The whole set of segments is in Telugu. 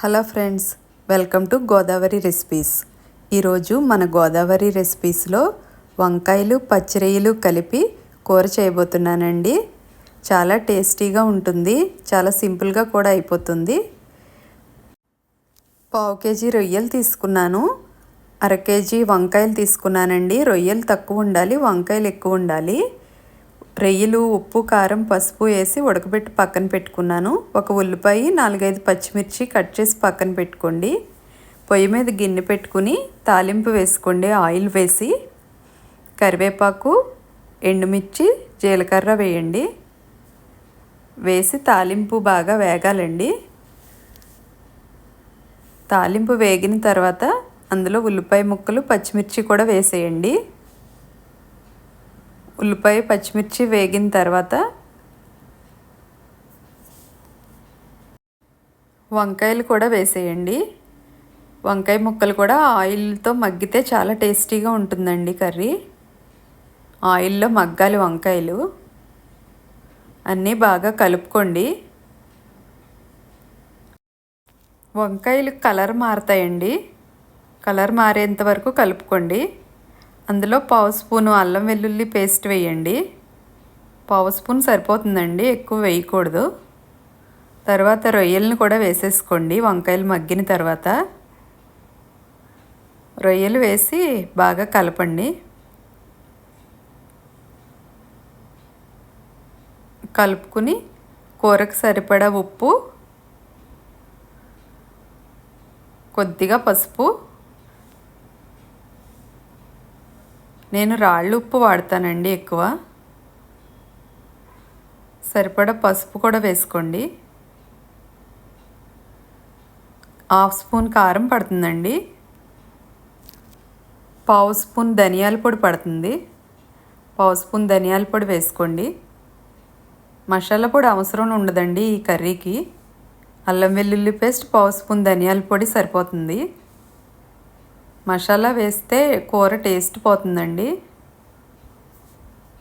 Hello friends welcome to Godavari recipes. ఈరోజు మన గోదావరి రెసిపీస్లో వంకాయలు పచ్చిరొయ్యలు కలిపి కూర చేయబోతున్నానండి. చాలా టేస్టీగా ఉంటుంది చాలా సింపుల్గా కూడా అయిపోతుంది. పావు కేజీ రొయ్యలు తీసుకున్నాను. అర కేజీ వంకాయలు తీసుకున్నానండి. రొయ్యలు తక్కువ ఉండాలి వంకాయలు ఎక్కువ ఉండాలి. రొయ్యలు ఉప్పు కారం పసుపు వేసి ఉడకబెట్టి పక్కన పెట్టుకున్నాను. ఒక ఉల్లిపాయ నాలుగైదు పచ్చిమిర్చి కట్ చేసి పక్కన పెట్టుకోండి. పొయ్యి మీద గిన్నె పెట్టుకుని తాలింపు వేసుకోండి ఆయిల్ వేసి. కరివేపాకు ఎండుమిర్చి జీలకర్ర వేయండి. వేసి తాలింపు బాగా వేగాలండి. తాలింపు వేగిన తర్వాత అందులో ఉల్లిపాయ ముక్కలు పచ్చిమిర్చి కూడా వేసేయండి. ఉల్లిపాయ పచ్చిమిర్చి వేగిన తర్వాత వంకాయలు కూడా వేసేయండి. వంకాయ ముక్కలు కూడా ఆయిల్తో మగ్గితే చాలా టేస్టీగా ఉంటుందండి కర్రీ. ఆయిల్లో మగ్గాలి వంకాయలు. అన్నీ బాగా కలుపుకోండి. వంకాయలు కలర్ మారుతాయండి. కలర్ మారేంత వరకు కలుపుకోండి. అందులో పావు స్పూను అల్లం వెల్లుల్లి పేస్ట్ వేయండి. పావు స్పూన్ సరిపోతుందండి ఎక్కువ వేయకూడదు. తర్వాత రొయ్యలను కూడా వేసేసుకోండి వంకాయలు మగ్గిన తర్వాత. రొయ్యలు వేసి బాగా కలపండి. కలుపుకుని కూరకు సరిపడా ఉప్పు కొద్దిగా పసుపు నేను రాళ్ళు ఉప్పు వాడతానండి ఎక్కువ. సరిపడా పసుపు కూడా వేసుకోండి. హాఫ్ స్పూన్ కారం పడుతుందండి. పావు స్పూన్ ధనియాల పొడి పడుతుంది. పావు స్పూన్ ధనియాల పొడి వేసుకోండి. మసాలా పొడి అవసరం ఉండదండి ఈ కర్రీకి. అల్లం వెల్లుల్లి పేస్ట్ పావు స్పూన్ ధనియాల పొడి సరిపోతుంది. మసాలా వేస్తే కూర టేస్ట్ పోతుందండి.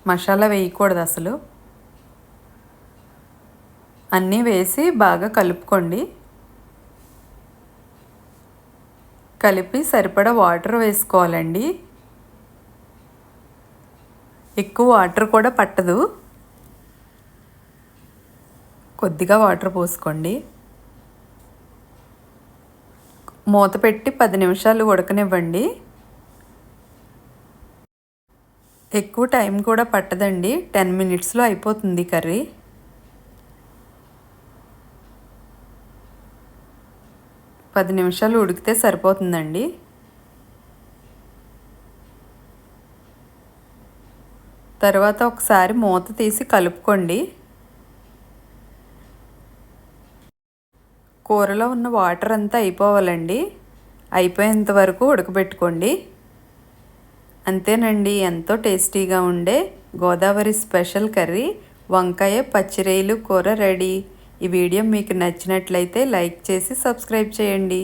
మసాలా వేయకూడదు అసలు. అన్నీ వేసి బాగా కలుపుకోండి. కలిపి సరిపడా వాటర్ వేసుకోవాలండి. ఎక్కువ వాటర్ కూడా పట్టదు. కొద్దిగా వాటర్ పోసుకోండి. మూత పెట్టి పది నిమిషాలు ఉడకనివ్వండి. ఎక్కువ టైం కూడా పట్టదండి. టెన్ మినిట్స్లో అయిపోతుంది కర్రీ. పది నిమిషాలు ఉడికితే సరిపోతుందండి. తర్వాత ఒకసారి మూత తీసి కలుపుకోండి. కూరలో ఉన్న వాటర్ అంతా అయిపోవాలండి. అయిపోయేంత వరకు ఉడకబెట్టుకోండి. అంతేనండి ఎంతో టేస్టీగా ఉండే గోదావరి స్పెషల్ కర్రీ వంకాయ పచ్చిరేలు కూర రెడీ. ఈ వీడియో మీకు నచ్చినట్లయితే లైక్ చేసి సబ్స్క్రైబ్ చేయండి.